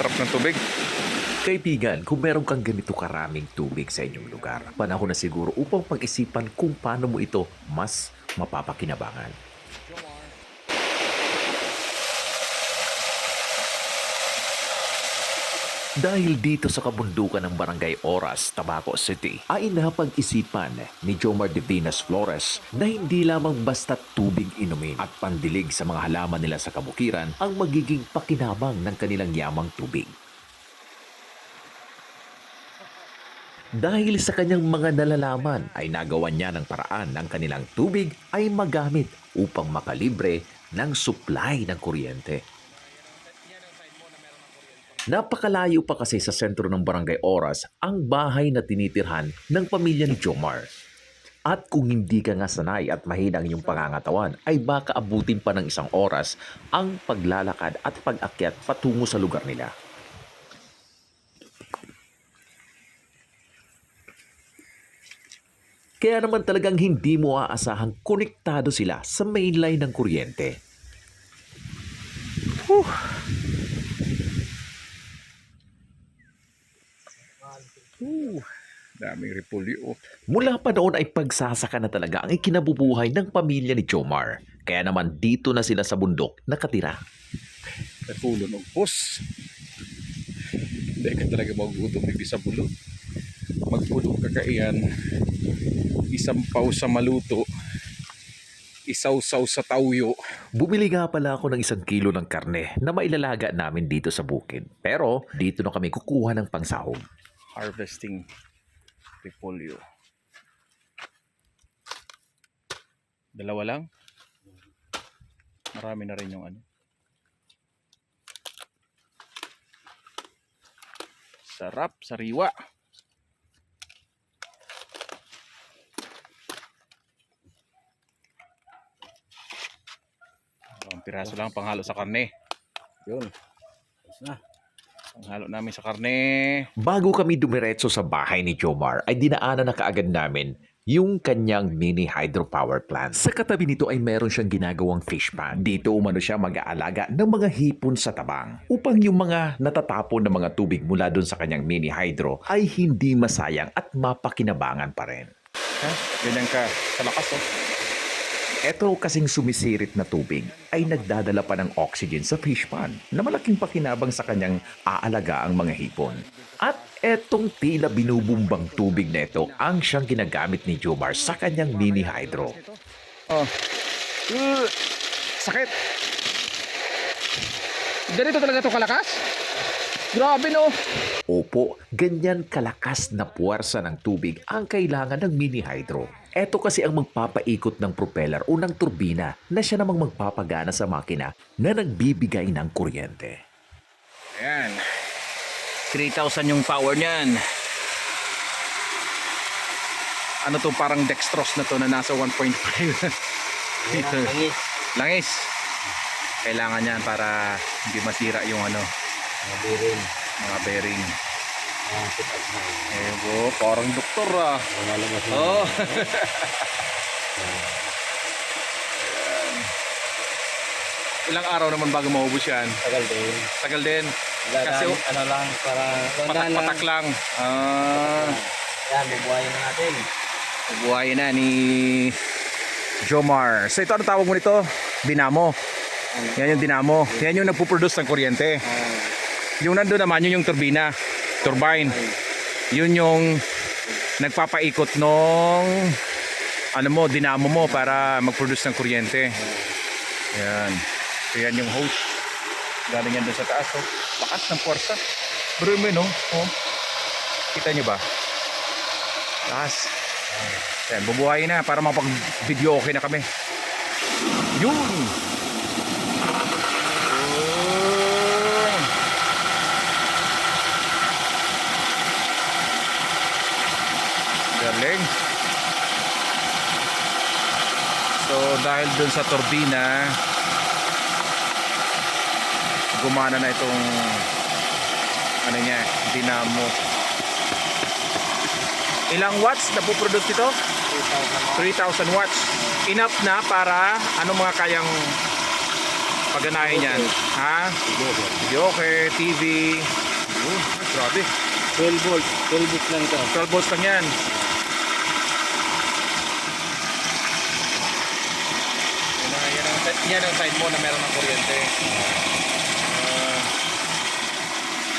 Sarap ng tubig. Kaibigan, kung meron kang ganito karaming tubig sa inyong lugar, panahon na siguro upang pag-isipan kung paano mo ito mas mapapakinabangan. Dahil dito sa kabundukan ng Barangay Oras, Tabaco City, ay napag-isipan ni Jomar Divinas Flores na hindi lamang basta tubig inumin at pandilig sa mga halaman nila sa kabukiran ang magiging pakinabang ng kanilang yamang tubig. Dahil sa kanyang mga nalalaman ay nagawa niya ng paraan ng kanilang tubig ay magamit upang makalibre ng supply ng kuryente. Napakalayo pa kasi sa sentro ng Barangay Oras ang bahay na tinitirhan ng pamilya ni Jomar. At kung hindi ka nga sanay at mahina ang iyong pangangatawan, ay baka abutin pa ng isang oras ang paglalakad at pag-akyat patungo sa lugar nila. Kaya naman talagang hindi mo aasahang konektado sila sa mainline ng kuryente. Daming repulyo. Mula pa noon ay pagsasaka na talaga ang ikinabubuhay ng pamilya ni Jomar. Kaya naman dito na sila sa bundok nakatira. Katulon og pus. Hindi ka talaga magutom ni sa bulog. Magpulog ka kaiyan. Isampaw sa maluto. Isawsaw sa tawyo. Bumili nga pala ako ng isang kilo ng karne na mailalaga namin dito sa bukid. Pero dito na kami kukuha ng pangsahog. Harvesting repolyo. Dalawa lang. Marami na rin yung ano. Sarap, sariwa. Ang piraso lang panghalo sa karne. Yun. Tapos na. Panghalo namin sa karne. Bago kami dumiretso sa bahay ni Jomar ay dinaanan na kaagad namin yung kanyang mini hydropower plant. Sa katabi nito ay meron siyang ginagawang fish pond. Dito umano siya mag-aalaga ng mga hipon sa tabang upang yung mga natatapon na mga tubig mula dun sa kanyang mini hydro ay hindi masayang at mapakinabangan pa rin. Ha? Ganyan ka sa lakas oh. Eto kasing sumisirit na tubig ay nagdadala pa ng oxygen sa fish pond na malaking pakinabang sa kanyang aalaga ang mga hipon. At etong tila binubumbang tubig na ito ang siyang ginagamit ni Jomar sa kanyang mini hydro. Oh. Uh, sakit. Ganito talaga to kalakas? Grabe no. Opo, ganyan kalakas na puwersa ng tubig ang kailangan ng mini hydro. Ito kasi ang magpapaikot ng propeller o ng turbina na siya namang magpapagana sa makina na nagbibigay ng kuryente. Ayan. 3,000 yung power niyan. Ano to parang dextrose na to na nasa 1.5 dito. Langis. Langis. Kailangan yan para hindi masira yung ano, Mga birin. mga bearing. Mga sit up na. Eh, bo, parang doktor ah. Mga lamas na. Oh. Ilang araw naman bago maubos yan? Tagal din. Tagal din. Kasi lang, ano lang, para lang. patak-patak lang. Ah, Yan, bubuhayin na natin. buhayin na ni Jomar. So ito ano tawag mo nito? Dinamo. Yan yung dinamo. Yan yung nagpo-produce ng kuryente. Ah, Yung nandun naman yun yung turbina. Turbine. Yun yung nagpapaikot nung ano mo, dinamo mo para mag-produce ng kuryente. Yan. So yan yung hose. Galing yan sa taas. Oh. Lakas ng puwersa. Mo yun, oh. oh. Kita nyo ba? Lakas. Yan, bubuhayin na para mapag-video okay na kami. Yun! Galing. So dahil dun sa turbina gumana na itong ano niya, dinamo. Ilang watts na puproduce ito? 3,000 3,000 watts. Enough na para ano mga kayang Paganahin yan. Ha? Okay, TV. Grabe. 12 volts. 12 volts lang ito. 12 volts lang. Yan ang, yan ang, side mo na meron ng kuryente. Ah.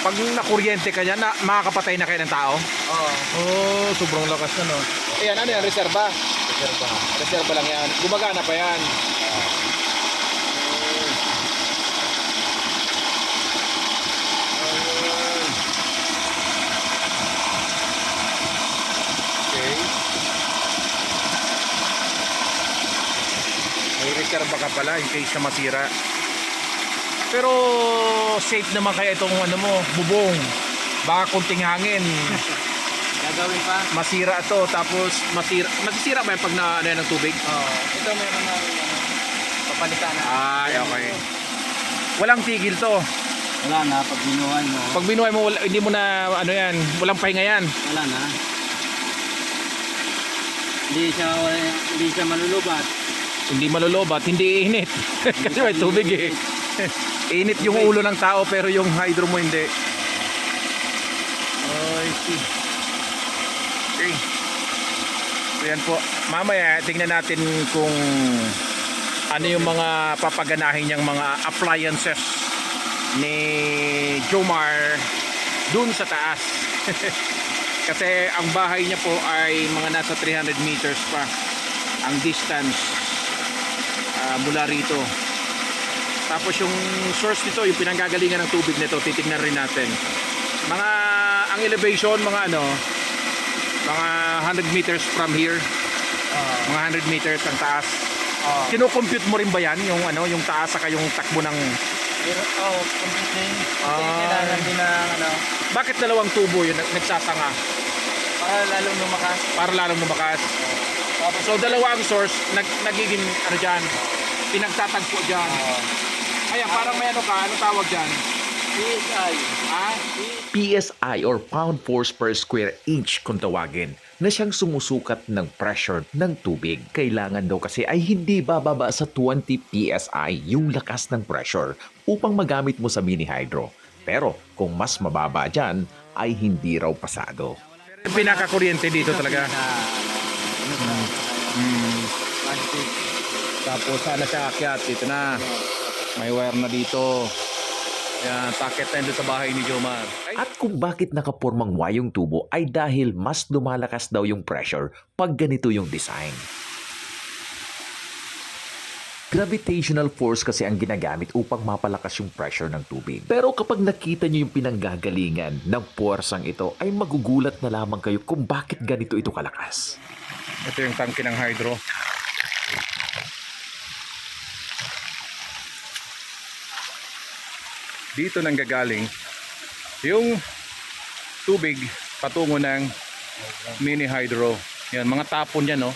pag nakuryente ka niya, na, makakapatay na kayo ng tao? Oo. Oh, sobrang lakas na no. Ayan, ano yan? Reserva? Reserva. Reserva lang yan. Gumagana pa yan. Okay. May reserva ka pala in case na masira. Pero safe naman kaya itong ano mo, bubong. Baka kunting hangin, Gagawin pa? masira to tapos masira masisira ba yan pag na ano yan ng tubig? Oo. Ito meron na ano, papalitan na. Ay, okay. Walang tigil to. Wala na. Pag binuhay mo, Pag binuhay mo, wala- hindi mo na, ano yan, walang pahinga yan. wala na. Hindi siya, hindi siya malulubat. Hindi malulobat, hindi iinit. Kasi may tubig eh. Init yung ulo ng tao pero yung hydro mo hindi. Ay, see. Okay. So yan po. Mamaya, tingnan natin kung ano yung mga papaganahin niyang mga appliances ni Jomar dun sa taas. Kasi ang bahay niya po ay mga nasa 300 meters pa ang distance ah, mula rito. Tapos yung source nito, yung pinanggagalingan ng tubig nito, titignan rin natin. Mga ang elevation, mga ano, mga 100 meters from here, Oo. mga 100 meters ang taas. Oo. Kino-compute mo rin ba yan, yung ano, yung taas saka yung takbo ng Pero, oh, computing. Kasi Ah. kailangan din ng, ano, bakit dalawang tubo yun nag- nagsasanga para lalong lumakas. para lalong lumakas? Tapos, So dalawa ang source, nag, nagiging ano dyan, pinagtatagpo dyan. Ayan, parang may ano ka, ano tawag dyan? PSI. Ah? PSI or pound force per square inch kung tawagin na siyang sumusukat ng pressure ng tubig. Kailangan daw kasi ay hindi bababa sa 20 PSI yung lakas ng pressure upang magamit mo sa mini hydro. Pero kung mas mababa dyan, ay hindi raw pasado. Pinakakuryente dito talaga. Na, ano, ano, Hmm. plastic. Tapos sana siya akyat, dito na. May wire na dito. Yan, packet na doon sa bahay ni Jomar. At kung bakit nakapormang Y yung tubo ay dahil mas lumalakas daw yung pressure pag ganito yung design. Gravitational force kasi ang ginagamit upang mapalakas yung pressure ng tubig. Pero kapag nakita nyo yung pinanggagalingan ng puwersang ito ay magugulat na lamang kayo kung bakit ganito ito kalakas. ito yung tangke ng hydro. Dito nang gagaling yung tubig patungo ng mini hydro. Yan, mga tapon yan, no?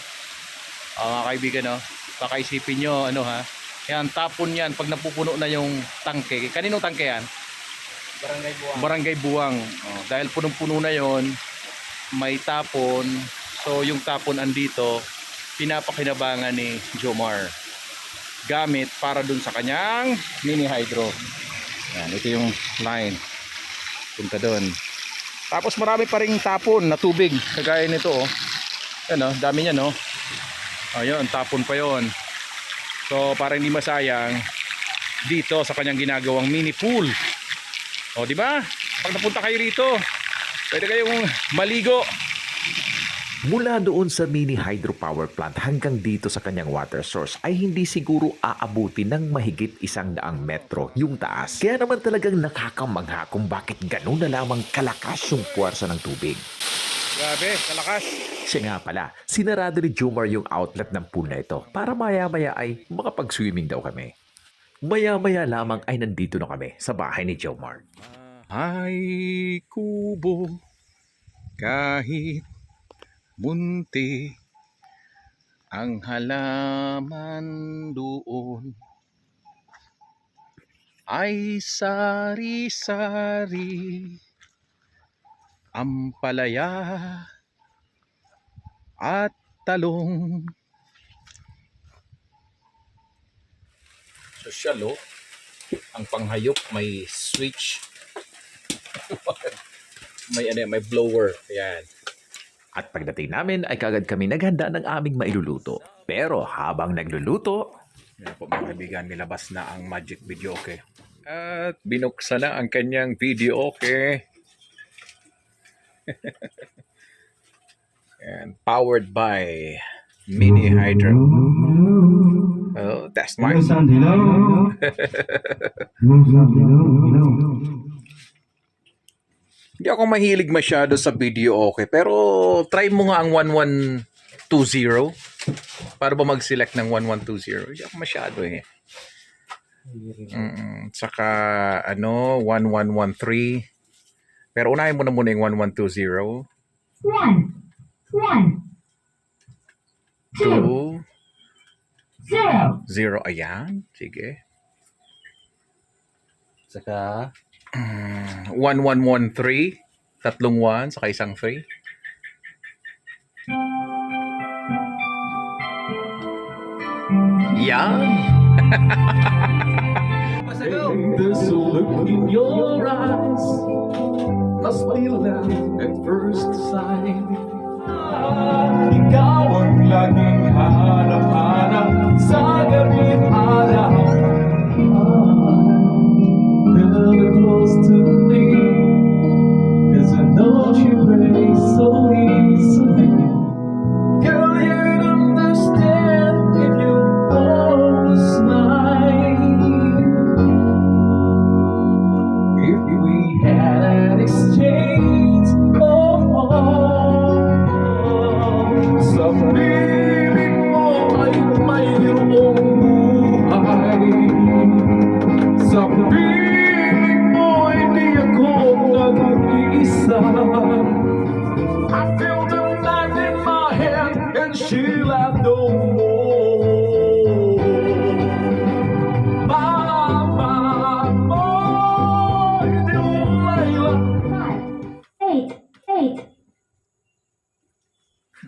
Ah, mga kaibigan, no? Baka isipin nyo, ano ha? Yan, tapon yan pag napupuno na yung tangke. Kaninong tangke yan? Barangay Buwang. Barangay Buwang. Oh, dahil punong-puno na yon, may tapon. So yung tapon andito, pinapakinabangan ni Jomar. Gamit para dun sa kanyang mini hydro. Yan, ito yung line. Punta dun. Tapos marami pa ring tapon na tubig. Kagaya nito oh. Yan oh, dami niya no. Ayun, tapon pa yon. So para hindi masayang dito sa kanyang ginagawang mini pool. O, di ba? Pag napunta kayo rito, pwede kayong maligo. Mula doon sa mini hydropower plant hanggang dito sa kanyang water source ay hindi siguro aabuti ng mahigit isang daang metro yung taas. Kaya naman talagang nakakamangha kung bakit ganun na lamang kalakas yung puwersa ng tubig. Grabe, kalakas. Siya nga pala, sinarado ni Jomar yung outlet ng pool na ito para maya-maya ay makapag-swimming daw kami. Maya-maya lamang ay nandito na kami sa bahay ni Jomar. Ay kubo, kahit munti, ang halaman doon ay sari-sari, ampalaya at talong. Sosyal oh. Ang panghayop may switch. may ano, may blower. Ayan. At pagdating namin ay kagad kami naghanda ng aming mailuluto. Pero habang nagluluto, Yan po mga kaibigan, nilabas na ang Magic Video Okay. At binuksan na ang kanyang video okay. And powered by Mini Hydro. Oh, that's my Hindi ako mahilig masyado sa video okay, pero try mo nga ang 1120 para ba mag-select ng 1120. Hindi ako masyado eh. Mm, saka ano, 1113. Pero unahin mo na muna yung 1120. One, one, two, 2, zero. 0. Ayan. Sige. Saka, 1113. Tatlong 1 saka isang 3. Yan. There's look in your eyes Must be love at first sight Ikaw ang laging hanap-hanap Sa gabing araw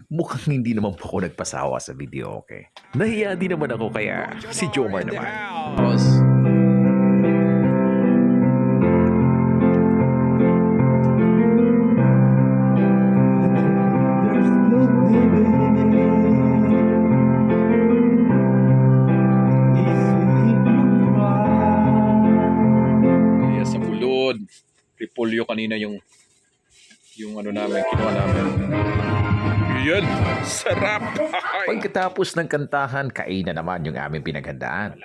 mukhang hindi naman po ako nagpasawa sa video, okay? Nahiya din naman ako kaya si Jomar naman. Bulod. Repolyo kanina yung yung ano namin, kinuha namin. Yan, sarap. Pagkatapos ng kantahan, kain na naman yung aming pinaghandaan.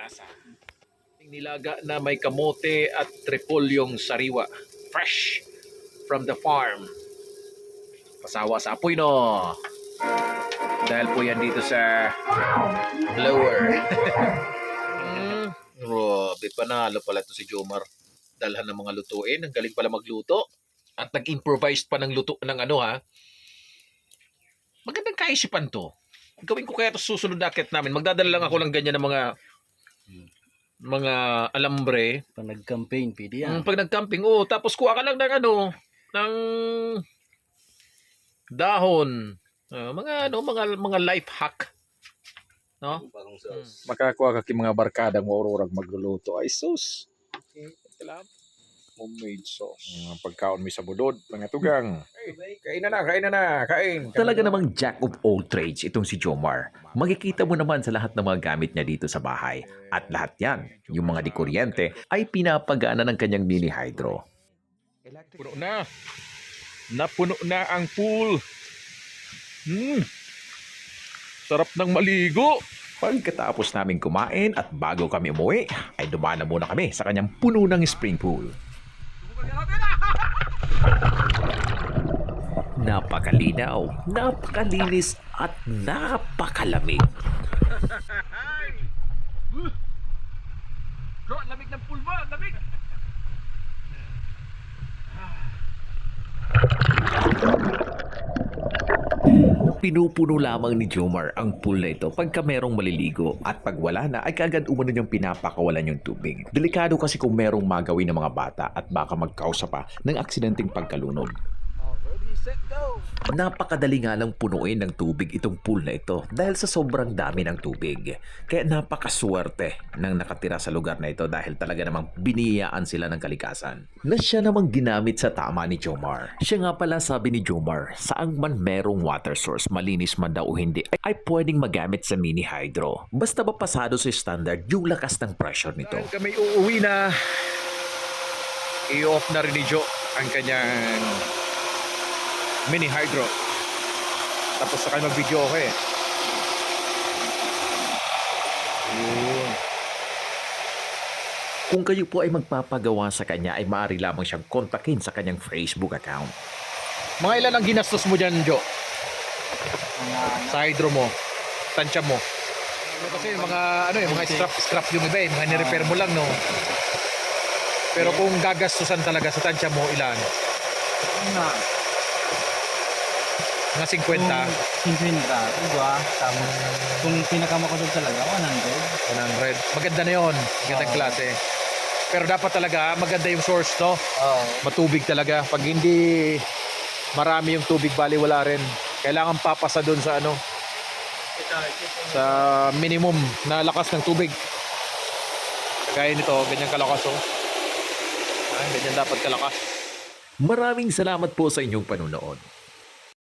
Nilaga na may kamote at repolyong sariwa. Fresh from the farm. Pasawa sa apoy no. Dahil po yan dito sa blower. mm, grabe, panalo pala to si Jomar. Dalhan ng mga lutuin. Ang galing pala magluto. At nag-improvise pa ng luto ng ano ha. Magandang kaisipan to. Gawin ko kaya to susunod na akit namin. Magdadala lang ako ng ganyan ng mga mga alambre. pag nag-campaign, pwede yan. Ang pag nag-camping, oh, tapos kuha ka lang ng ano, ng dahon. Ah, mga ano, mga mga life hack. No? Makakuha ka kay mga barkada mo ororag magluluto ay sus. Kailangan homemade sauce. Ang pagkaon mi sa budod, mga tugang. Hey, kain na na, kain na na, kain. Talaga namang jack of all trades itong si Jomar. Makikita mo naman sa lahat ng mga gamit niya dito sa bahay. At lahat yan, yung mga di kuryente, ay pinapagana ng kanyang mini hydro. Puno na. Napuno na ang pool. Hmm. Sarap ng maligo. Pagkatapos namin kumain at bago kami umuwi, ay dumaan na muna kami sa kanyang puno ng spring pool. Napakalinaw, napakalinis at napakalamig. Bro, lamig ng pool mo, lamig. Pinupuno lamang ni Jomar ang pool na ito pagka merong maliligo at pag wala na ay kagad umano niyang pinapakawalan yung tubig. Delikado kasi kung merong magawin ng mga bata at baka magkausa pa ng aksidenteng pagkalunod. Ready? go! Napakadali nga lang punuin ng tubig itong pool na ito dahil sa sobrang dami ng tubig. Kaya napakaswerte ng nakatira sa lugar na ito dahil talaga namang biniyaan sila ng kalikasan. Na siya namang ginamit sa tama ni Jomar. Siya nga pala sabi ni Jomar, saang man merong water source, malinis man daw o hindi, ay, ay pwedeng magamit sa mini hydro. Basta ba pasado sa standard yung lakas ng pressure nito. Dahil kami uuwi na, i-off na rin ni Joe ang kanyang mini hydro. Tapos sa kanya mag-video ako eh. Yun. Kung kayo po ay magpapagawa sa kanya ay maaari lamang siyang kontakin sa kanyang Facebook account. Mga ilan ang ginastos mo dyan? Mga Sa hydro mo, tansya mo. Kasi mga ano eh, mga scrap scrap yung iba eh, mga ni-repair mo lang no. Pero kung gagastusan talaga sa tansya mo, ilan? na, Mga 50. kung 50, diba? Tapos, kung pinakamakasod talaga, 100. 100. Maganda na yun. Magandang Oo. klase. Pero dapat talaga maganda yung source to. Oo. Matubig talaga. Pag hindi marami yung tubig, bali wala rin. Kailangan papasa doon sa ano, sa minimum na lakas ng tubig. Kagaya nito, ganyan kalakas oh. Ah, ganyan dapat kalakas. Maraming salamat po sa inyong panunood.